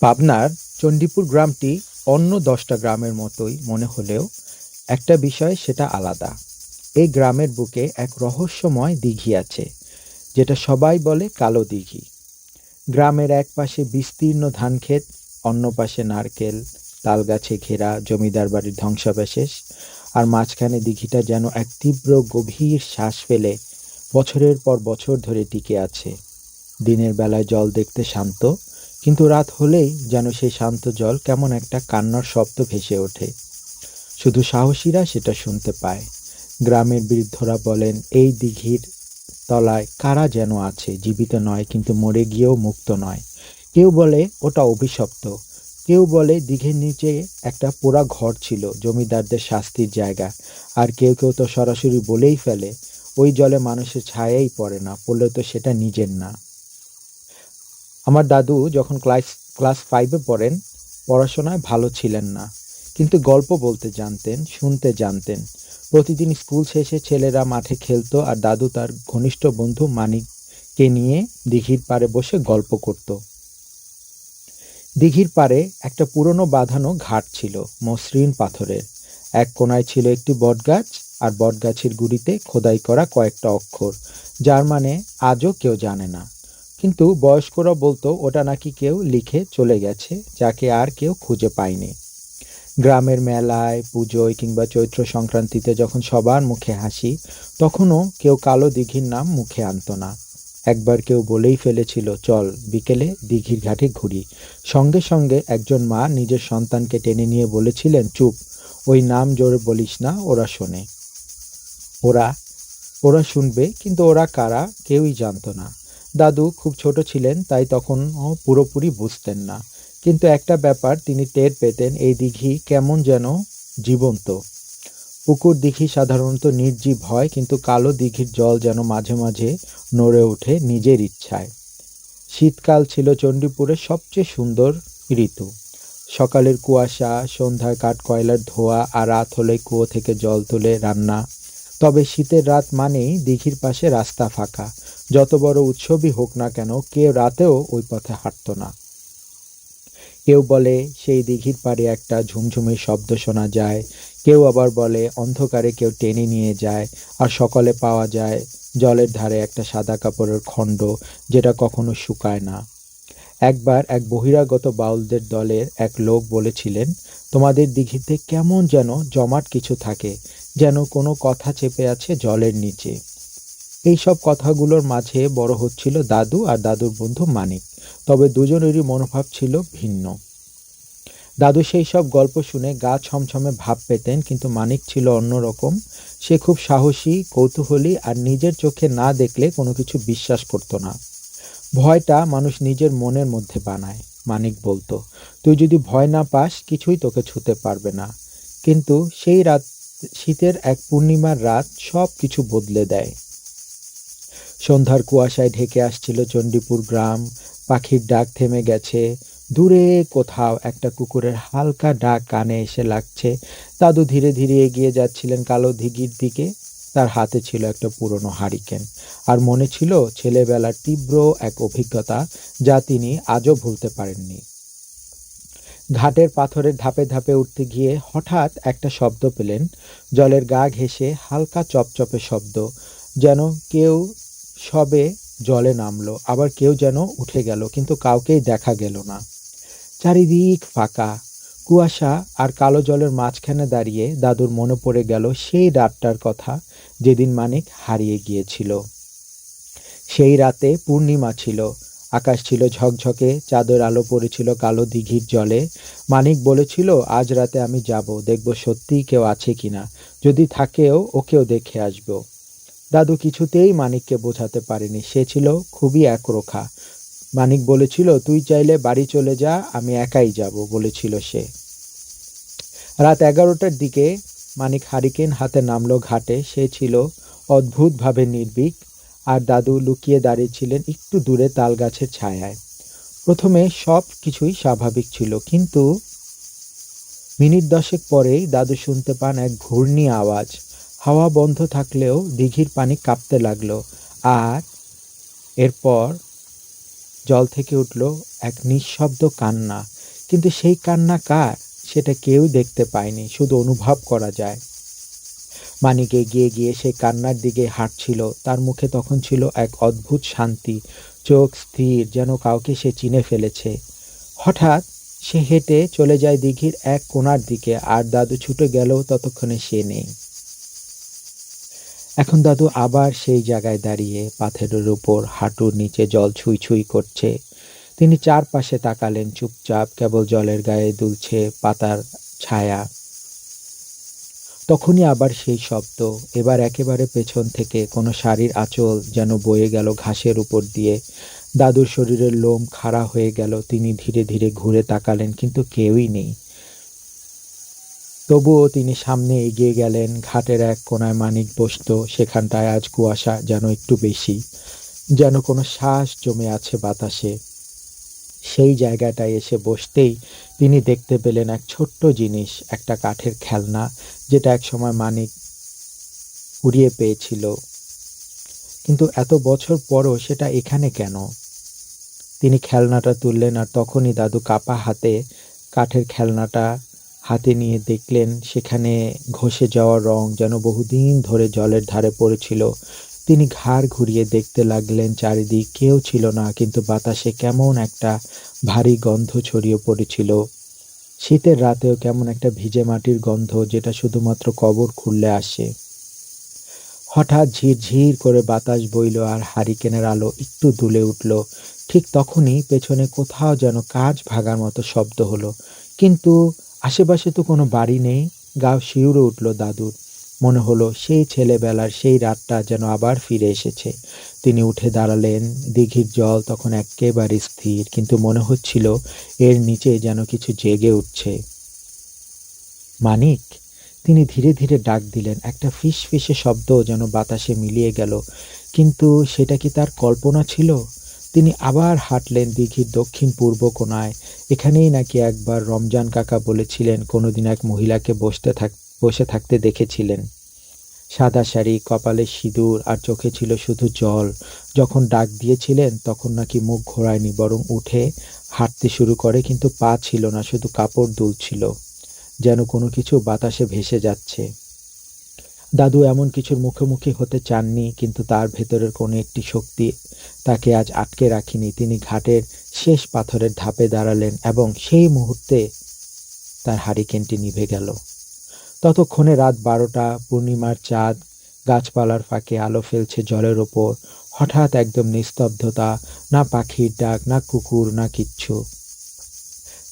পাবনার চণ্ডীপুর গ্রামটি অন্য দশটা গ্রামের মতোই মনে হলেও একটা বিষয় সেটা আলাদা। এই গ্রামের বুকে এক রহস্যময় দিঘি আছে, যেটা সবাই বলে কালো দিঘি। গ্রামের এক পাশে বিস্তীর্ণ ধানক্ষেত, অন্য পাশে নারকেল, তালগাছে ঘেরা, জমিদার বাড়ির ধ্বংসাবশেষ, আর মাঝখানে দিঘিটা যেন এক তীব্র গভীর শ্বাস ফেলে বছরের পর বছর ধরে টিকে আছে। দিনের বেলায় জল দেখতে শান্ত কিন্তু রাত হলেই যেন সেই শান্ত জল কেমন একটা কান্নার শব্দ ভেসে ওঠে। শুধু সাহসীরা সেটা শুনতে পায়। গ্রামের বৃদ্ধরা বলেন, এই দিঘির তলায় কারা যেন আছে, জীবিত নয়, কিন্তু মরে গিয়েও মুক্ত নয়। কেউ বলে, ওটা অভিশপ্ত। কেউ বলে, দিঘির নিচে একটা পোড়া ঘর ছিল, জমিদারদের শাস্তির জায়গা। আর কেউ কেউ তো সরাসরি বলেই ফেলে, ওই জলে মানুষের ছায়াই পড়ে না পড়লে তো সেটা নিজের না। আমার দাদু যখন ক্লাস ক্লাস ফাইভে পড়েন, পড়াশোনায় ভালো ছিলেন না। কিন্তু গল্প বলতে জানতেন, শুনতে জানতেন। প্রতিদিন স্কুল শেষে ছেলেরা মাঠে খেলতো আর দাদু তার ঘনিষ্ঠ বন্ধু মানিককে নিয়ে দিঘির পাড়ে বসে গল্প করত। দিঘির পাড়ে একটা পুরনো বাঁধানো ঘাট ছিল, মসৃণ পাথরের। এক কোনায় ছিল একটি বটগাছ আর বটগাছের গুড়িতে খোদাই করা কয়েকটা অক্ষর, যার মানে আজও কেউ জানে না। কিন্তু বয়স্করা বলতো, ওটা নাকি কেউ লিখে চলে গেছে, যাকে আর কেউ খুঁজে পায়নি। গ্রামের মেলায়, পুজোয় কিংবা চৈত্র সংক্রান্তিতে যখন সবার মুখে হাসি, তখনও কেউ কালো দিঘির নাম মুখে আনতো না। একবার কেউ বলেই ফেলেছিল, চল, বিকেলে দিঘির ঘাটে ঘুরি। সঙ্গে সঙ্গে একজন মা নিজের সন্তানকে টেনে নিয়ে বলেছিলেন, চুপ, ওই নাম জোরে বলিস না, ওরা শোনে। ওরা ওরা শুনবে, কিন্তু ওরা কারা, কেউই জানতো না। দাদু খুব ছোট ছিলেন, তাই তখন পুরোপুরি বুঝতেন না। কিন্তু একটা ব্যাপার তিনি টের পেতেন, এই দিঘি কেমন যেন জীবন্ত। পুকুর দিঘি সাধারণত নির্জীব হয়, কিন্তু কালো দিঘির জল যেন মাঝে মাঝে নড়ে ওঠে নিজের ইচ্ছায়। শীতকাল ছিল চণ্ডীপুরের সবচেয়ে সুন্দর ঋতু। সকালের কুয়াশা সন্ধ্যায় কাঠ কয়লার ধোয়া আর রাত হলে কুয়ো থেকে জল তুলে রান্না। তবে শীতের রাত মানেই দিঘির পাশে রাস্তা ফাঁকা। যত বড় উৎসবই হোক না কেন, কেউ রাতেও ওই পথে হাঁটতো না। কেউ বলে, সেই দিঘির পাড়ে একটা ঝুমঝুমের শব্দ শোনা যায়। কেউ আবার বলে, অন্ধকারে কেউ টেনে নিয়ে যায় আর সকালে পাওয়া যায় জলের ধারে একটা সাদা কাপড়ের খণ্ড যেটা কখনো শুকায় না। একবার এক বহিরাগত বাউলদের দলের এক লোক বলেছিলেন, তোমাদের দিঘিতে কেমন যেন জমাট কিছু থাকে, যেন কোনো কথা চেপে আছে জলের নিচে। এই সব কথাগুলোর মাঝে বড় হচ্ছিল দাদু আর দাদুর বন্ধু মানিক, তবে দুজনেরই মনোভাব ছিল ভিন্ন। দাদু সেই সব গল্প শুনে গা ছমছমে ভাব পেতেন, কিন্তু মানিক ছিল অন্যরকম। সে খুব সাহসী, কৌতূহলী আর নিজের চোখে না দেখলে কোনো কিছু বিশ্বাস করতো না। ভয়টা মানুষ নিজের মনের মধ্যে বানায়, মানিক বলতো। তুই যদি ভয় না পাস, কিছুই তোকে ছুতে পারবে না। কিন্তু সেই রাত, শীতের এক পূর্ণিমার রাত সব কিছু বদলে দেয়। সন্ধ্যার কুয়াশায় ঢেকে আসছিল চণ্ডীপুর গ্রাম। পাখির ডাক থেমে গেছে। দূরে কোথাও একটা কুকুরের হালকা ডাক কানে এসে লাগছে। দাদু ধীরে ধীরে এগিয়ে যাচ্ছিলেন কালো দিঘির দিকে। তার হাতে ছিল একটা পুরনো হারিকেন। আর মনে ছিল ছেলেবেলার তীব্র এক অভিজ্ঞতা যা তিনি আজও ভুলতে পারেননি। ঘাটের পাথরের ধাপে ধাপে উঠতে গিয়ে হঠাৎ একটা শব্দ পেলেন। জলের গা ঘেঁষে হালকা চপচপে শব্দ। যেন কেউ সবে জলে নামলো, আবার কেউ যেন উঠে গেল, কিন্তু কাউকেই দেখা গেল না। চারিদিক ফাঁকা। কুয়াশা আর কালো জলের মাঝখানে দাঁড়িয়ে দাদুর মনে পড়ে গেল সেই রাতটার কথা, যেদিন মানিক হারিয়ে গিয়েছিল। সেই রাতে পূর্ণিমা ছিল। আকাশ ছিল ঝকঝকে, চাঁদের আলো পড়েছিল কালো দিঘির জলে। মানিক বলেছিল, আজ রাতে আমি যাব, দেখব সত্যিই কেউ আছে কিনা। যদি থাকেও ওকেও দেখে আসব। দাদু কিছুতেই মানিককে বোঝাতে পারেনি। সে ছিল খুবই একরোখা। মানিক বলেছিল, তুই চাইলে বাড়ি চলে যা, আমি একাই যাব, বলেছিল সে। রাত এগারোটার দিকে মানিক হারিকেন হাতে নামলো ঘাটে। সে ছিল অদ্ভুতভাবে নির্ভীক, আর দাদু লুকিয়ে দাঁড়িয়েছিলেন একটু দূরে তাল গাছের ছায়ায়। প্রথমে সব কিছুই স্বাভাবিক ছিল, কিন্তু মিনিট দশেক পরেই দাদু শুনতে পান এক ঘূর্ণি আওয়াজ। হাওয়া বন্ধ থাকলেও দিঘির পানি কাঁপতে লাগল আর এরপর জল থেকে উঠল এক নিঃশব্দ কান্না। কিন্তু সেই কান্না কার, সেটা কেউ দেখতে পায়নি, শুধু অনুভব করা যায়। মানিক এগিয়ে গিয়ে সেই কান্নার দিকে হাঁটছিল। তার মুখে তখন ছিল এক অদ্ভুত শান্তি। চোখ স্থির, যেন কাউকে সে চিনে ফেলেছে। হঠাৎ সে হেঁটে চলে যায় দিঘির এক কোণার দিকে, আর দাদু ছুটে গেলেও ততক্ষণে সে নেই। এখন দাদু আবার সেই জায়গায় দাঁড়িয়ে পাথরের উপর হাঁটুর নিচে জল ছুঁই ছুঁই করছে। তিনি চারপাশে তাকালেন চুপচাপ, কেবল জলের গায়ে দুলছে পাতার ছায়া। তখনই আবার সেই শব্দ, এবার একেবারে পেছন থেকে কোনো শাড়ির আঁচল যেন বয়ে গেল ঘাসের উপর দিয়ে। দাদুর শরীরের লোম খাড়া হয়ে গেল, তিনি ধীরে ধীরে ঘুরে তাকালেন, কিন্তু কেউই নেই। তবুও তিনি সামনে এগিয়ে গেলেন, ঘাটের এক কোনায় মানিক বসত, সেখানটায় আজ কুয়াশা যেন একটু বেশি, যেন কোনো শ্বাস জমে আছে বাতাসে। সেই জায়গাটায় এসে বসতেই তিনি দেখতে পেলেন এক ছোট্ট জিনিস, একটা কাঠের খেলনা, যেটা এক সময় মানিক উড়িয়ে পেয়েছিল। কিন্তু এত বছর পরও সেটা এখানে কেন? তিনি খেলনাটা তুললেন আর তখনই দাদু কাপা হাতে কাঠের খেলনাটা হাতে নিয়ে দেখলেন সেখানে ঘষে যাওয়া রং যেন বহুদিন ধরে জলের ধারে পড়েছিল। তিনি ঘাড় ঘুরিয়ে দেখতে লাগলেন, চারিদিক কেউ ছিল না, কিন্তু বাতাসে কেমন একটা ভারী গন্ধ ছড়িয়ে পড়েছিল। শীতের রাতেও কেমন একটা ভিজে মাটির গন্ধ, যেটা শুধুমাত্র কবর খুললে আসে। হঠাৎ ঝিরঝির করে বাতাস বইল আর হারিকেনের আলো একটু দুলে উঠল। ঠিক তখনই পেছনে কোথাও যেন কাজ ভাগার মতো শব্দ হলো। কিন্তু আশেপাশে তো কোনো বাড়ি নেই। গা শিউরে উঠল দাদুর। মনে হলো সেই ছেলেবেলার সেই রাতটা যেন আবার ফিরে এসেছে। তিনি উঠে দাঁড়ালেন, দিঘির জল তখন একেবারে স্থির, কিন্তু মনে হচ্ছিল এর নিচে যেন কিছু জেগে উঠছে। মানিক, তিনি ধীরে ধীরে ডাক দিলেন, একটা ফিস ফিসে শব্দ যেন বাতাসে মিলিয়ে গেল। কিন্তু সেটা কি তার কল্পনা ছিল? তিনি আবার হাঁটলেন দিঘির দক্ষিণ পূর্ব কোনায় এখানেই নাকি একবার রমজান কাকা বলেছিলেন, কোনোদিন এক মহিলাকে বসতে থাক, বসে থাকতে দেখেছিলেন। সাদা শাড়ি, কপালে সিঁদুর আর চোখে ছিল শুধু জল। যখন ডাক দিয়েছিলেন, তখন নাকি মুখ ঘোরায়নি, বরং উঠে হাঁটতে শুরু করে, কিন্তু পা ছিল না, শুধু কাপড় দুলছিল। যেন কোনো কিছু বাতাসে ভেসে যাচ্ছে। দাদু এমন কিছুর মুখোমুখি হতে চাননি, কিন্তু তার ভেতরের কোনো একটি শক্তি তাকে আজ আটকে রাখিনি। তিনি ঘাটের শেষ পাথরের ধাপে দাঁড়ালেন এবং সেই মুহূর্তে তার হারিকেনটি নিভে গেল। ততক্ষণে রাত বারোটা, পূর্ণিমার চাঁদ, গাছপালার ফাঁকে আলো ফেলছে জলের ওপর। হঠাৎ একদম নিস্তব্ধতা, না পাখির ডাক, না কুকুর, না কিচ্ছু।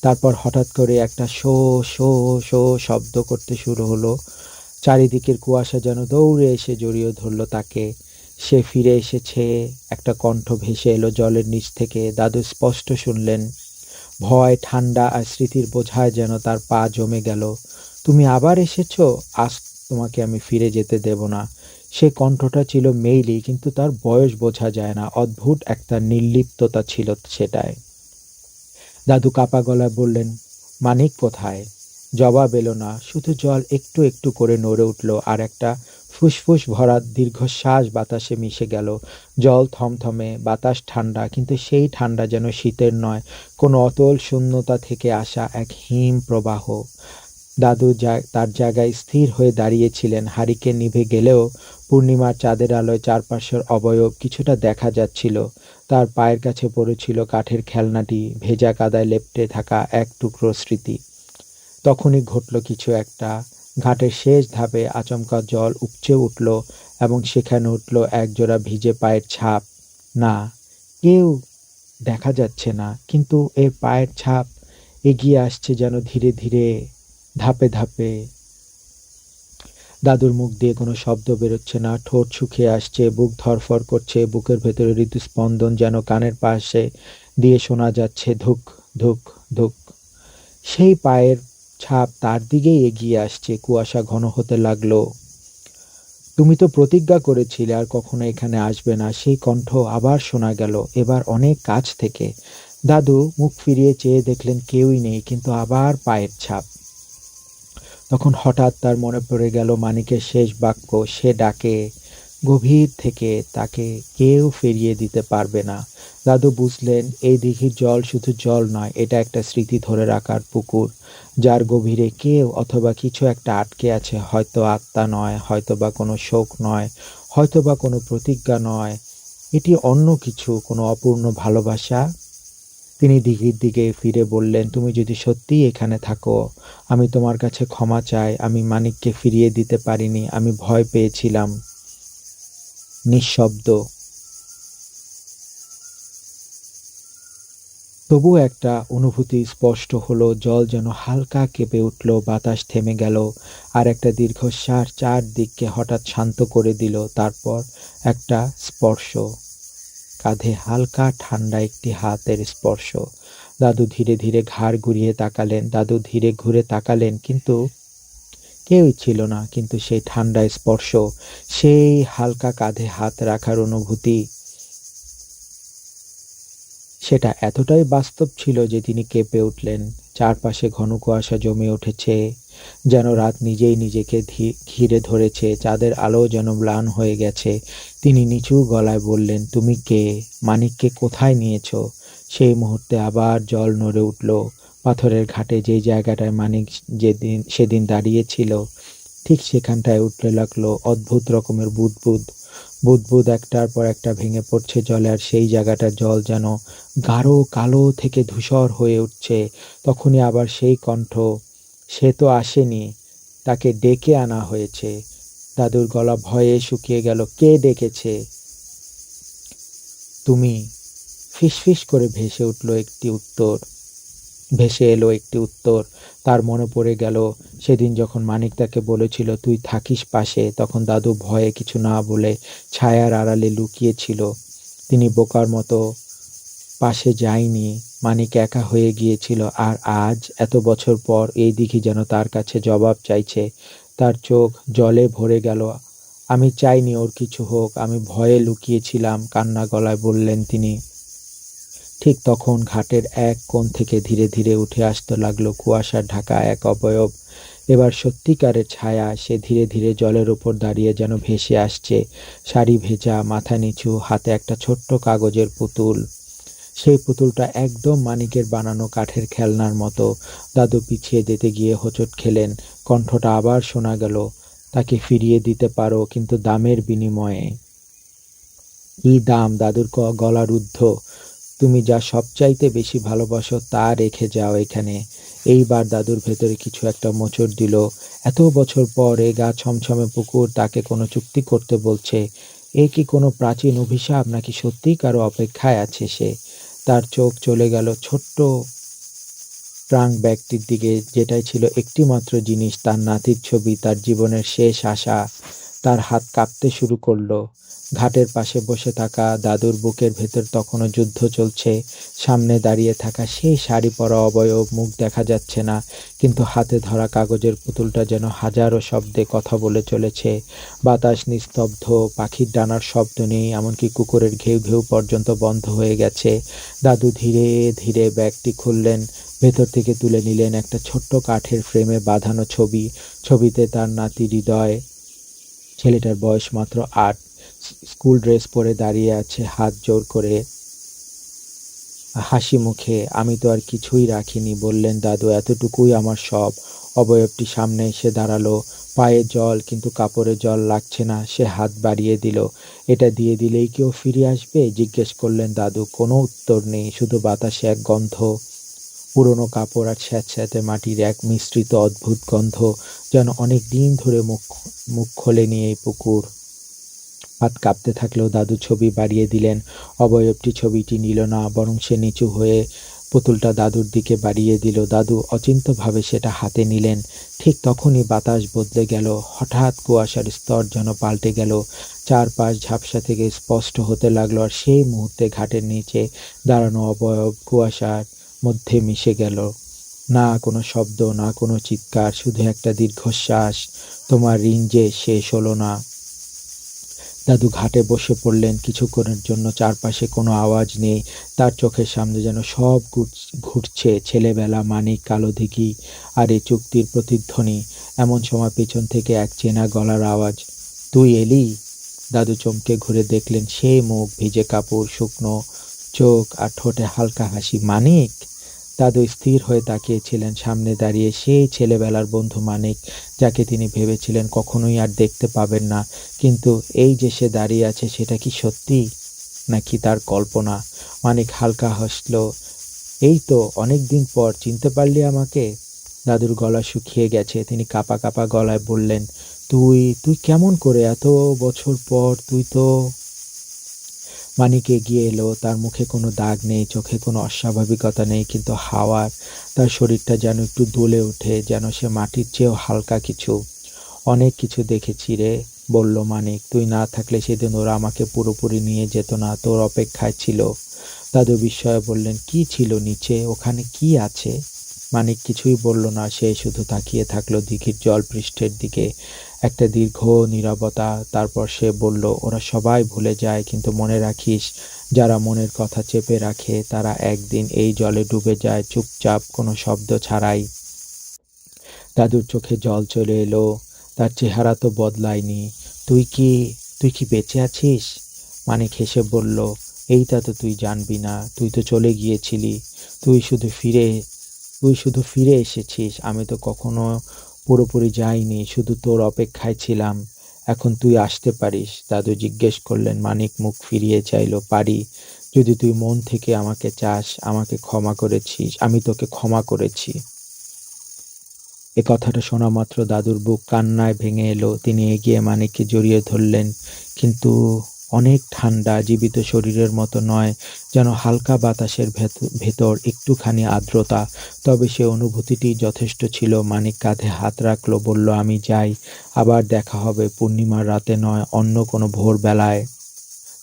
তারপর হঠাৎ করে একটা শো শো শো শব্দ করতে শুরু হলো। চারিদিকের কুয়াশা যেন দৌড়ে এসে জড়িয়ে ধরল তাকে। সে ফিরে এসেছে, একটা কণ্ঠ ভেসে এলো জলের নিচ থেকে, দাদু স্পষ্ট শুনলেন। ভয় ঠান্ডা আর স্মৃতির বোঝায় যেন তার পা জমে গেল। তুমি আবার এসেছ? আজ তোমাকে আমি ফিরে যেতে দেব না। সে কণ্ঠটা ছিল মেইলি, কিন্তু তার বয়স বোঝা যায় না, অদ্ভুত একটা নির্লিপ্ততা ছিল সেটায়। দাদু কাপা গলায় বললেন, মানিক কোথায়? জবাব এলো না। শুধু জল একটু একটু করে নড়ে উঠল আর একটা ফুসফুস ভরা দীর্ঘশ্বাস বাতাসে মিশে গেল। জল থমথমে, বাতাস ঠান্ডা, কিন্তু সেই ঠান্ডা যেন শীতের নয়, কোনো অতল শূন্যতা থেকে আসা এক হিম প্রবাহ। দাদু তার জায়গায় স্থির হয়ে দাঁড়িয়েছিলেন। হারিকে নিভে গেলেও পূর্ণিমার চাঁদের আলোয় চারপাশের অবয়ব কিছুটা দেখা যাচ্ছিল। তার পায়ের কাছে পড়েছিল কাঠের খেলনাটি, ভেজা কাদায় লেপটে থাকা এক টুকরো স্মৃতি। তখনই ঘটল কিছু একটা। ঘাটের শেষ ধাপে আচমকা জল উপচে উঠল এবং সেখানে উঠল একজোড়া ভিজে পায়ের ছাপ। না, কেউ দেখা যাচ্ছে না, কিন্তু এর পায়ের ছাপ এগিয়ে আসছে যেন ধীরে ধীরে, ধাপে ধাপে। দাদুর মুখ দিয়ে কোনো শব্দ বেরোচ্ছে না, ঠোঁট শুকিয়ে আসছে, বুক ধরফর করছে, বুকের ভেতরে ঋতুস্পন্দন যেন কানের পাশে দিয়ে শোনা যাচ্ছে ধুক ধুক ধুক। সেই পায়ের ছাপ তার দিকেই এগিয়ে আসছে, কুয়াশা ঘন হতে লাগল। তুমি তো প্রতিজ্ঞা করেছিলে আর কখনো এখানে আসবে না সেই কণ্ঠ আবার শোনা গেল, এবার অনেক কাছ থেকে। দাদু, মুখ ফিরিয়ে চেয়ে দেখলেন কেউই নেই, কিন্তু আবার পায়ের ছাপ। তখন হঠাৎ তার মনে পড়ে গেল মানিকের শেষ বাক্য, সে ডাকে গভীর থেকে তাকে কেউ ফিরিয়ে দিতে পারবে না। দাদু বুঝলেন, এই দিঘির জল শুধু জল নয়, এটা একটা স্মৃতি ধরে রাখার পুকুর, যার গভীরে কেউ অথবা কিছু একটা আটকে আছে, হয়তো আত্মা নয় হয়তো বা কোনো শোক নয় হয়তো বা কোনো প্রতিজ্ঞা নয়। এটি অন্য কিছু, কোনো অপূর্ণ ভালোবাসা? তিনি দিঘির দিকে ফিরে বললেন, তুমি যদি সত্যিই এখানে থাকো, আমি তোমার কাছে ক্ষমা চাই, আমি মানিককে ফিরিয়ে দিতে পারিনি, আমি ভয় পেয়েছিলাম। নিঃশব্দ। তবু একটা অনুভূতি স্পষ্ট হলো, জল যেন হালকা কেঁপে উঠল, বাতাস থেমে গেল, আর একটা দীর্ঘশ্বাস চারদিককে হঠাৎ শান্ত করে দিল, তারপর একটা স্পর্শ। কাঁধে হালকা ঠান্ডা একটি হাতের স্পর্শ। দাদু ধীরে ধীরে ঘাড় ঘুরিয়ে তাকালেন, দাদু ধীরে ঘুরে তাকালেন, কিন্তু কেউই ছিল না, কিন্তু সেই ঠান্ডা স্পর্শ, সেই হালকা কাঁধে হাত রাখার অনুভূতি, সেটা এতটাই বাস্তব ছিল যে তিনি কেঁপে উঠলেন। চারপাশে ঘন কুয়াশা জমে উঠেছে, যেন রাত নিজেই নিজেকে ঘিরে ধরেছে, চাঁদের আলো যেন ম্লান হয়ে গেছে। তিনি নিচু গলায় বললেন, তুমি কে? মানিককে কোথায় নিয়েছো? সেই মুহূর্তে আবার জল নড়ে উঠল। পাথরের ঘাটে যে জায়গাটায় মানিক যেদিন, সেদিন দাঁড়িয়েছিল, ঠিক সেখানটায় উঠতে লাগল অদ্ভুত রকমের বুদবুদ। বুদবুদ একটার পর একটা ভেঙে পড়ছে জলে আর সেই জায়গাটার জল যেন গাঢ় কালো থেকে ধূসর হয়ে উঠছে। তখনই আবার সেই কণ্ঠ, সে তো আসেনি, তাকে ডেকে আনা হয়েছে। দাদুর গলা ভয়ে শুকিয়ে গেল, কে ডেকেছে? তুমি। ফিসফিস করে ভেসে উঠল একটি উত্তর। ভেসে এলো একটি উত্তর। তার মনে পড়ে গেল, সেদিন যখন মানিক তাকে বলেছিল, তুই থাকিস পাশে, তখন দাদু ভয়ে কিছু না বলে ছায়ার আড়ালে লুকিয়েছিল। তিনি বোকার মতো পাশে যায়নি। মানিক একা হয়ে গিয়েছিল, আর আজ এত বছর পর এই দিঘি যেন তার কাছে জবাব চাইছে। তার চোখ জলে ভরে গেল। আমি চাইনি ওর কিছু হোক, আমি ভয়ে লুকিয়েছিলাম, কান্না গলায় বললেন তিনি। ঠিক তখন ঘাটের এক কোণ থেকে ধীরে ধীরে উঠে আসতে লাগল কুয়াশার ঢাকা এক অবয়ব। এবার সত্যিকারের ছায়া সে ধীরে ধীরে জলের উপর দাঁড়িয়ে যেন ভেসে আসছে। শাড়ি ভেজা, মাথা নিচু, হাতে একটা ছোট্ট কাগজের পুতুল। সেই পুতুলটা একদম মানিকের বানানো কাঠের খেলনার মতো। দাদু পিছিয়ে যেতে গিয়ে হোঁচট খেলেন। কণ্ঠটা আবার শোনা গেল। তাকে ফিরিয়ে দিতে পারো, কিন্তু দামের বিনিময়ে। এই দাম, দাদুর গলা রুদ্ধ তুমি যা সবচাইতে বেশি ভালোবাসো তা রেখে যাও এখানে। এইবার দাদুর ভেতরে কিছু একটা মোচড় দিল। এত বছর পর এ গা ছমছমে পুকুর, তাকে কোনো চুক্তি করতে বলছে। এ কি কোনো প্রাচীন অভিশাপ নাকি সত্যিই কারও অপেক্ষায় আছে সে? তার চোখ চলে গেল ছোট্ট ট্রাঙ্ক ব্যাগটির দিকে, যেটাই ছিল একটিমাত্র জিনিস, তার নাতির ছবি, তার জীবনের শেষ আশা। তার হাত কাঁপতে শুরু করল। ঘাটের পাশে বসে থাকা দাদুর বুকের ভেতর তখনও যুদ্ধ চলছে। সামনে দাঁড়িয়ে থাকা সেই শাড়ি পরা অবয়ব মুখ দেখা যাচ্ছে না, কিন্তু হাতে ধরা কাগজের পুতুলটা যেন হাজারো শব্দে কথা বলে চলেছে। বাতাস নিস্তব্ধ, পাখির ডানার শব্দ নেই, এমনকি কুকুরের ঘেউ ঘেউ পর্যন্ত বন্ধ হয়ে গেছে। দাদু ধীরে ধীরে ব্যাগটি খুললেন, ভেতর থেকে তুলে নিলেন একটা ছোট্ট কাঠের ফ্রেমে বাঁধানো ছবি। ছবিতে তার নাতি হৃদয় ছেলেটার বয়স মাত্র আট। স্কুল ড্রেস পরে দাঁড়িয়ে আছে, হাত জোর করে হাসি মুখে। আমি তো আর কিছুই রাখিনি, বললেন, দাদু, এতটুকুই আমার সব। অবয়বটি সামনে এসে দাঁড়াল। পায়ে জল, কিন্তু কাপড়ে জল লাগছে না। সে হাত বাড়িয়ে দিল। এটা দিয়ে দিলেই কেউ ফিরে আসবে? জিজ্ঞেস করলেন দাদু। কোনো উত্তর নেই, শুধু বাতাসে এক গন্ধ। পুরনো কাপড় আর স্যাঁতস্যাঁতে মাটির এক মিশ্রিত অদ্ভুত গন্ধ যেন অনেক দিন ধরে মুখ মুখ খোলেনি এই পুকুর। হাত কাঁপতে থাকলেও দাদু ছবি বাড়িয়ে দিলেন। অবয়বটি ছবিটি নিল না, বরং সে নিচু হয়ে পুতুলটা দাদুর দিকে বাড়িয়ে দিল। দাদু অচিন্তভাবে সেটা হাতে নিলেন। ঠিক তখনই বাতাস বদলে গেল। হঠাৎ কুয়াশার স্তর যেন পাল্টে গেল। চারপাশ ঝাপসা থেকে স্পষ্ট হতে লাগল, আর সেই মুহূর্তে ঘাটের নিচে দাঁড়ানো অবয়ব কুয়াশার মধ্যে মিশে গেল। না কোনো শব্দ, না কোনো চিৎকার, শুধু একটা দীর্ঘশ্বাস। তোমার ঋণ যে শেষ হলো না। দাদু ঘাটে বসে পড়লেন। কিছুক্ষণের জন্য চারপাশে কোনো আওয়াজ নেই। তার চোখের সামনে যেন সব ঘুর- ঘুরছে। ছেলেবেলা মানিক, কালো দিঘি আর এই চুক্তির প্রতিধ্বনি। এমন সময় পেছন থেকে এক চেনা গলার আওয়াজ, তুই এলি? দাদু চমকে ঘুরে দেখলেন, সেই মুখ ভিজে কাপড়, শুকনো চোখ আর ঠোঁটে হালকা হাসি। মানিক? দাদু স্থির হয়ে তাকিয়েছিলেন সামনে দাঁড়িয়ে। সেই ছেলেবেলার বন্ধু মানিক, যাকে তিনি ভেবেছিলেন কখনোই আর দেখতে পাবেন না। কিন্তু এই যে সে দাঁড়িয়ে আছে, সেটা কি সত্যি নাকি তার কল্পনা? মানিক হালকা হাসলো। এই তো অনেক দিন পর, চিনতে পারলি আমাকে? দাদুর গলা শুকিয়ে গেছে। তিনি কাপা কাপা গলায় বললেন, তুই তুই কেমন করে? এত বছর পর তুই তো মানিক এগিয়ে এলো। তার মুখে কোনো দাগ নেই, চোখে কোনো অস্বাভাবিকতা নেই, কিন্তু হাওয়ার তার শরীরটা যেন একটু দোলে ওঠে, যেন সে মাটির চেয়েও হালকা কিছু। অনেক কিছু দেখেছি রে, বলল মানিক, তুই না থাকলে সেদিন ওরা আমাকে পুরোপুরি নিয়ে যেত না, তোর অপেক্ষায় ছিল। দাদু বিস্ময়ে বললেন, কি ছিল নিচে? ওখানে কি আছে? মানিক কিছুই বলল না, সে শুধু তাকিয়ে থাকল দিঘির জল পৃষ্ঠের দিকে। একটা দীর্ঘ নীরবতা, তারপর সে বলল, ওরা সবাই ভুলে যায়, কিন্তু মনে রাখিস, যারা মনের কথা চেপে রাখে, তারা একদিন এই জলে ডুবে যায়, চুপচাপ কোনো শব্দ ছাড়াই। দাদুর চোখে জল চলে এলো, তার চেহারা তো বদলায়নি। তুই কি তুই কি বেঁচে আছিস? মানিক হেসে বলল, এইটা তো তুই জানবি না, তুই তো চলে গিয়েছিলি। তুই শুধু ফিরে তুই শুধু ফিরে এসেছিস, আমি তো কখনো পুরোপুরি যাইনি, শুধু তোর অপেক্ষায় ছিলাম। এখন তুই আসতে পারিস, দাদু জিজ্ঞেস করলেন। মানিক মুখ ফিরিয়ে চাইলো, পারি, যদি তুই মন থেকে আমাকে চাস, আমাকে ক্ষমা করেছিস, আমি তোকে ক্ষমা করেছি। এ কথাটা শোনা মাত্র দাদুর বুক কান্নায় ভেঙে এলো। তিনি এগিয়ে মানিককে জড়িয়ে ধরলেন, কিন্তু অনেক ঠান্ডা জীবিত শরীরের মতো নয়, যেন হালকা বাতাসের ভেত- ভেতর একটুখানি আর্দ্রতা। তবে সে অনুভূতিটি যথেষ্ট ছিল। মানিক কাঁধে হাত রাখল, বলল, আমি যাই। আবার দেখা হবে। পূর্ণিমার রাতে নয়, অন্য কোনো ভোরবেলায়।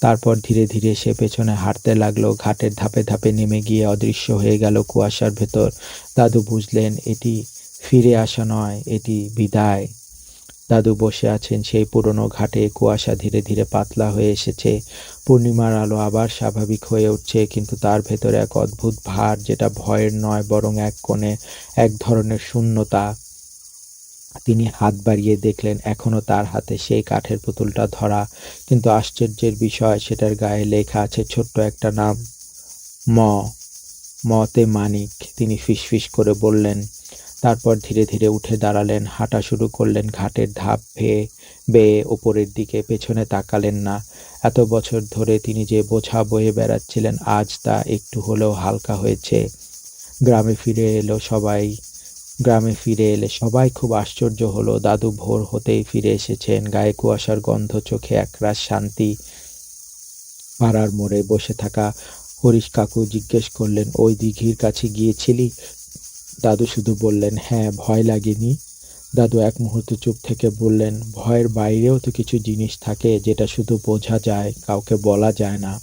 তারপর ধীরে ধীরে সে পেছনে হাঁটতে লাগল। ঘাটের ধাপে ধাপে নেমে গিয়ে অদৃশ্য হয়ে গেল কুয়াশার ভেতর। দাদু বুঝলেন, এটি ফিরে আসা নয়, এটি বিদায়। দাদু বসে আছেন সেই পুরনো ঘাটে, কুয়াশা ধীরে ধীরে পাতলা হয়ে এসেছে। পূর্ণিমার আলো আবার স্বাভাবিক হয়ে উঠছে, কিন্তু তার ভেতরে এক অদ্ভুত ভার যেটা ভয়ের নয়, বরং এক কোণে এক ধরনের শূন্যতা। তিনি হাত বাড়িয়ে দেখলেন, এখনও তার হাতে সেই কাঠের পুতুলটা ধরা। কিন্তু আশ্চর্যের বিষয়, সেটার গায়ে লেখা আছে ছোট্ট একটা নাম, ম। মতে মানিক, তিনি ফিসফিস করে বললেন তারপর ধীরে ধীরে উঠে দাঁড়ালেন, হাঁটা শুরু করলেন, ঘাটের ধাপ ভেয়ে বেয়ে ওপরের দিকে, পেছনে তাকালেন না। এত বছর ধরে তিনি যে বোঝা বয়ে বেড়াচ্ছিলেন, আজ তা একটু হলেও হালকা হয়েছে। গ্রামে ফিরে এলো সবাই, গ্রামে ফিরে এলে সবাই খুব আশ্চর্য হলো, দাদু ভোর হতেই ফিরে এসেছেন, গায়ে কুয়াশার গন্ধ, চোখে একরাশ শান্তি। পাড়ার মোড়ে বসে থাকা হরিশ কাকু জিজ্ঞেস করলেন, ওই দিঘির কাছে গিয়েছিলি? দাদু শুধু বললেন হ্যাঁ ভয় লাগেনি। দাদু এক মুহূর্ত চুপ থেকে বললেন, ভয়ের বাইরেও তো কিছু জিনিস থাকে যেটা শুধু বোঝা যায়, কাউকে বলা যায় না।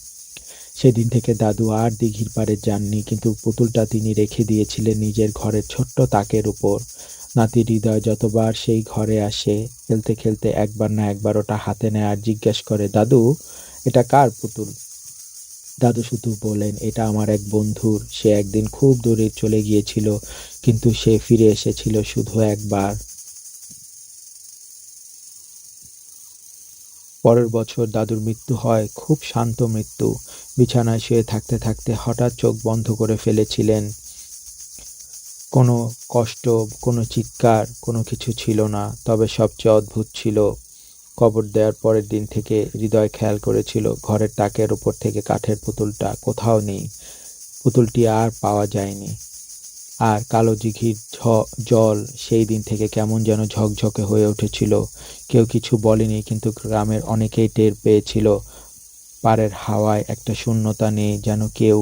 সেদিন থেকে দাদু আর দিঘির পাড়ে যাননি, কিন্তু পুতুলটা তিনি রেখে দিয়েছিলেন নিজের ঘরের ছোট্ট তাকের উপর। নাতি হৃদয় যতবার সেই ঘরে আসে, খেলতে খেলতে একবার না একবার ওটা হাতে নেয় আর জিজ্ঞেস করে, দাদু, এটা কার পুতুল? দাদু শুধু বলেন, এটা আমার এক বন্ধুর। সে একদিন খুব দূরে চলে গিয়েছিল, কিন্তু সে ফিরে এসেছিল শুধু একবার। পরের বছর দাদুর মৃত্যু হয়, খুব শান্ত মৃত্যু। বিছানায় শুয়ে থাকতে থাকতে হঠাৎ চোখ বন্ধ করে ফেলেছিলেন। কোনো কষ্ট, কোনো চিৎকার, কোনো কিছু ছিল না, তবে সবচেয়ে অদ্ভুত ছিল কবর দেওয়ার পরের দিন থেকে হৃদয় খেয়াল করেছিল, ঘরের তাকের উপর থেকে কাঠের পুতুলটা কোথাও নেই। পুতুলটি আর পাওয়া যায়নি। আর কালো জিঘির জল সেই দিন থেকে কেমন যেন ঝকঝকে হয়ে উঠেছিল। কেউ কিছু বলেনি, কিন্তু গ্রামের অনেকেই টের পেয়েছিল। পাড়ের হাওয়ায় একটা শূন্যতা নেই, যেন কেউ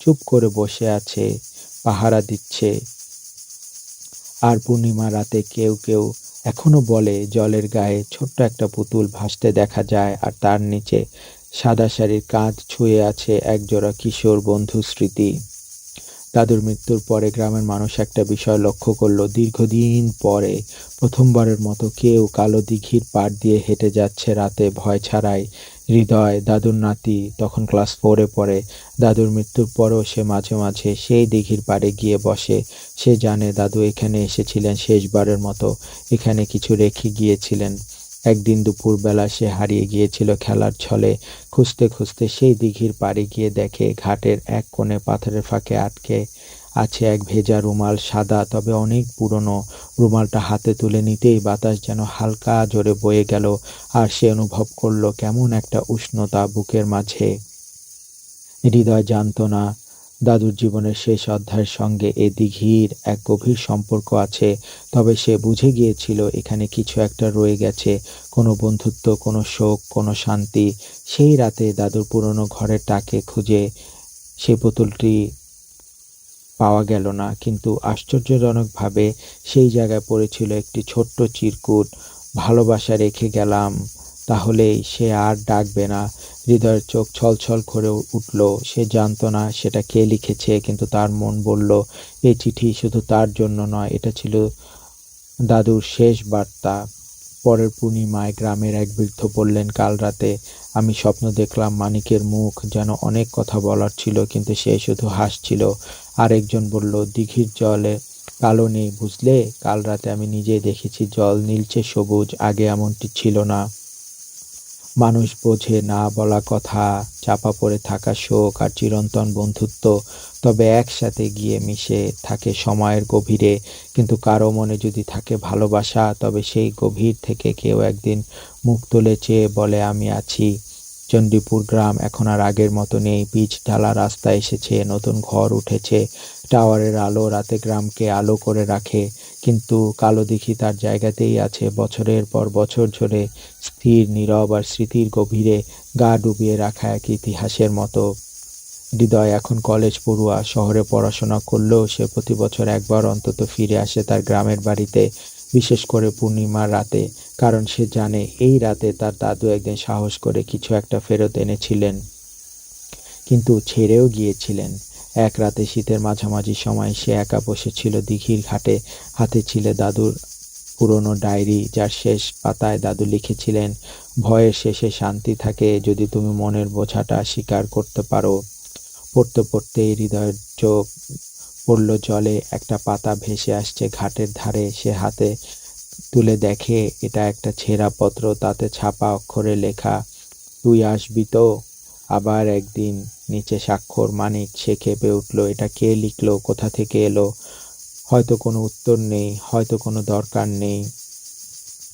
চুপ করে বসে আছে, পাহারা দিচ্ছে। আর পূর্ণিমা রাতে কেউ কেউ এখনও বলে, জলের গায়ে ছোট্ট একটা পুতুল ভাসতে দেখা যায় আর তার নিচে সাদা শাড়ির কাঁধ ছুঁয়ে আছে একজোড়া কিশোর বন্ধু স্মৃতি। দাদুর মৃত্যুর পরে গ্রামের মানুষ একটা বিষয় লক্ষ্য করল। দীর্ঘদিন পরে প্রথমবারের মতো কেউ কালো দিঘির পাড় দিয়ে হেঁটে যাচ্ছে রাতে ভয় ছাড়াই। হৃদয়, দাদুর নাতি তখন ক্লাস ফোরে পড়ে। দাদুর মৃত্যুর পরেও সে মাঝে মাঝে সেই দিঘির পাড়ে গিয়ে বসে। সে জানে দাদু এখানে এসেছিলেন শেষবারের মতো। এখানে কিছু রেখে গিয়েছিলেন। একদিন দুপুরবেলা সে হারিয়ে গিয়েছিল খেলার ছলে। খুঁজতে খুঁজতে সেই দিঘির পাড়ে গিয়ে দেখে ঘাটের এক কোণে পাথরের ফাঁকে আটকে আছে এক ভেজা রুমাল, সাদা তবে অনেক পুরনো। রুমালটা হাতে তুলে নিতেই বাতাস যেন হালকা জোরে বয়ে গেল আর সে অনুভব করল কেমন একটা উষ্ণতা বুকের মাঝে। হৃদয় জানত না। দাদুর জীবনের শেষ অধ্যায়ের সঙ্গে এ দিঘির এক গভীর সম্পর্ক আছে। তবে সে বুঝে গিয়েছিল, এখানে কিছু একটা রয়ে গেছে। কোনো বন্ধুত্ব, কোনো শোক, কোনো শান্তি। সেই রাতে দাদুর পুরনো ঘরের টাকে খুঁজে সে পুতুলটি পাওয়া গেল না। কিন্তু আশ্চর্যজনকভাবে সেই জায়গায় পড়েছিল একটি ছোট্ট চিরকুট। ভালোবাসা রেখে গেলাম। তাহলেই সে আর ডাকবে না। হৃদয়ের চোখ ছলছল করে উঠল। সে জানতো না সেটা কে লিখেছে, কিন্তু তার মন বলল, এই চিঠি শুধু তার জন্য নয়, এটা ছিল দাদুর শেষ বার্তা। পরের পূর্ণিমায় গ্রামের এক বৃদ্ধ বললেন, কাল রাতে আমি স্বপ্ন দেখলাম মানিকের মুখ যেন অনেক কথা বলার ছিল, কিন্তু সে শুধু হাসছিল। আরেকজন বলল, দিঘির জলে কালো নেই, বুঝলে? কাল রাতে আমি নিজেই দেখেছি জল নীলচে সবুজ, আগে এমনটি ছিল না। মানুষ বোঝে না বলা কথা, চাপা পড়ে থাকা শোক আর চিরন্তন বন্ধুত্ব তবে একসাথে গিয়ে মিশে থাকে সময়ের গভীরে। কিন্তু কারও মনে যদি থাকে ভালোবাসা, তবে সেই গভীর থেকে কেউ একদিন মুখ তুলে চেয়ে বলে, আমি আছি। চণ্ডীপুর গ্রাম এখন আর আগের মতো নেই। পিচ ঢালা রাস্তা এসেছে, নতুন ঘর উঠেছে। টাওয়ারের আলো রাতে গ্রামকে আলো করে রাখে, কিন্তু কালো দিঘি তার জায়গাতেই আছে। বছরের পর বছর ধরে স্থির, নীরব আর স্মৃতির গভীরে গা ডুবিয়ে রাখা এক ইতিহাসের মতো। হৃদয় এখন কলেজ, পড়ুয়া, শহরে পড়াশোনা করলেও সে প্রতি বছর একবার অন্তত ফিরে আসে তার গ্রামের বাড়িতে, বিশেষ করে পূর্ণিমার রাতে, কারণ সে জানে এই রাতে তার দাদু একদিন সাহস করে কিছু একটা ফেরত এনেছিলেন, কিন্তু ছেড়েও গিয়েছিলেন। এক রাতে শীতের মাঝামাঝি সময় সে একা বসেছিল দিঘির ঘাটে। হাতে ছিল দাদুর পুরনো ডায়েরি, যার শেষ পাতায় দাদু লিখেছিলেন ভয়ের শেষে শান্তি থাকে যদি তুমি মনের বোঝাটা স্বীকার করতে পারো। পড়তে পড়তে হৃদয়ের চোখ পড়ল জলে, একটা পাতা ভেসে আসছে ঘাটের ধারে। সে হাতে তুলে দেখে, এটা একটা ছেঁড়া পত্র, তাতে ছাপা অক্ষরে লেখা, তুই আসবি তো? আবার একদিন নিচে স্বাক্ষর, মানিক, সে খেপে উঠল, এটা কে লিখলো? কোথা থেকে এলো? হয়তো কোনো উত্তর নেই, হয়তো কোনো দরকার নেই।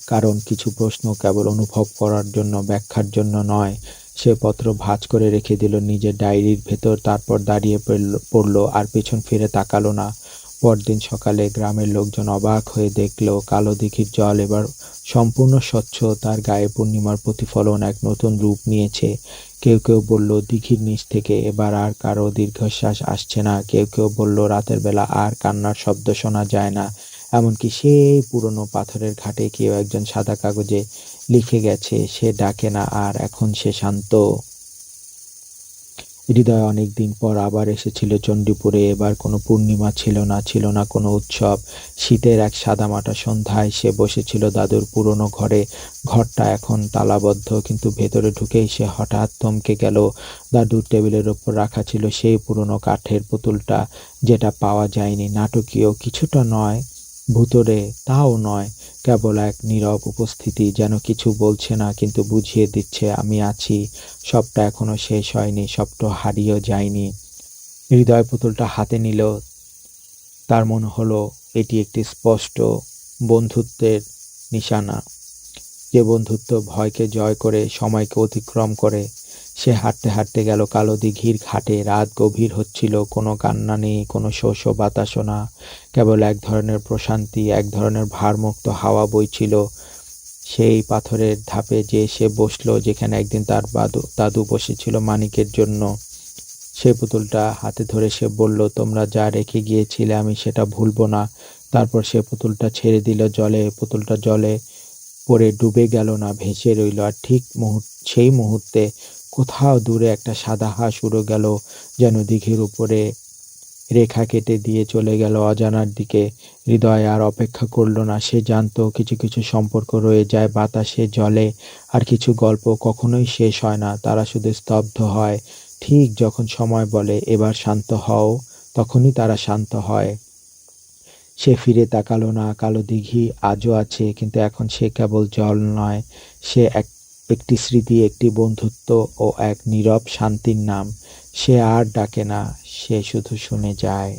কারণ কিছু প্রশ্ন কেবল অনুভব করার জন্য, ব্যাখ্যার জন্য নয়। সে পত্র ভাঁজ করে রেখে দিল নিজের ডায়েরির ভেতর, তারপর দাঁড়িয়ে পড়ল আর পেছন ফিরে তাকালো না। পরদিন সকালে গ্রামের লোকজন অবাক হয়ে দেখল, কালো দিঘির জল এবার সম্পূর্ণ স্বচ্ছ। তার গায়ে পূর্ণিমার প্রতিফলন এক নতুন রূপ নিয়েছে। কেউ কেউ বলল, দিঘির নিচ থেকে এবার আর কারও দীর্ঘশ্বাস আসছে না। কেউ কেউ বলল, রাতের বেলা আর কান্নার শব্দ শোনা যায় না। এমনকি সেই পুরনো পাথরের ঘাটে কেউ একজন সাদা কাগজে লিখে গেছে, সে ডাকে না, আর এখন সে শান্ত। হৃদয় অনেক দিন পর আবার এসেছিল। চণ্ডীপুরে এবার কোনো পূর্ণিমা ছিল না ছিল না কোনো উৎসব। শীতের এক সাদামাটা সন্ধ্যায় সে বসেছিল দাদুর পুরনো ঘরে। ঘরটা এখন তালাবদ্ধ, কিন্তু ভেতরে ঢুকেই সে হঠাৎ থমকে গেল। দাদুর টেবিলের ওপর রাখা ছিল সেই পুরনো কাঠের পুতুলটা, যেটা পাওয়া যায়নি। নাটকীয় কিছুটা নয়। ভুতরে তাও নয়। কেবল এক নীরব উপস্থিতি যেন কিছু বলছে না, কিন্তু বুঝিয়ে দিচ্ছে, আমি আছি। সবটা এখনও শেষ হয়নি, সবটা হারিয়েও যায়নি। হৃদয় পুতুলটা হাতে নিল। তার মনে হলো, এটি একটি স্পষ্ট বন্ধুত্বের নিশানা। যে বন্ধুত্ব ভয়কে জয় করে, সময়কে অতিক্রম করে সে হাঁটতে হাঁটতে গেল কালো দিঘির ঘাটে। রাত গভীর হচ্ছিল, কোনো কান্না নেই, কোনো শোষ বাতাসও না। কেবল এক ধরনের প্রশান্তি, এক ধরনের ভারমুক্ত হাওয়া বইছিল। সেই পাথরের ধাপে যে সে বসল, যেখানে একদিন তার বাদু, দাদু বসেছিল মানিকের জন্য। সে পুতুলটা হাতে ধরে সে বলল, তোমরা যা রেখে গিয়েছিলে আমি সেটা ভুলবো না। তারপর সে পুতুলটা ছেড়ে দিল জলে, পুতুলটা জলে পড়ে ডুবে গেল না, ভেসে রইল। আর ঠিক মুহূর্ত সেই মুহূর্তে কোথাও দূরে একটা সাদা হাঁস উড়ে গেল, যেন দিঘির উপরে রেখা কেটে দিয়ে চলে গেল অজানার দিকে। হৃদয় আর অপেক্ষা করল না, সে জানতো কিছু কিছু সম্পর্ক রয়ে যায় বাতাসে, জলে, আর কিছু গল্প কখনোই শেষ হয় না, তারা শুধু স্তব্ধ হয়। ঠিক যখন সময় বলে, এবার শান্ত হও, তখনই তারা শান্ত হয়। সে ফিরে তাকালো না, কালো দিঘি আজও আছে, কিন্তু এখন সে কেবল জল নয়, সে এক একটি স্মৃতি, একটি বন্ধুত্ব ও এক নীরব শান্তির নাম। সে আর ডাকে না, সে শুধু শুনে যায়।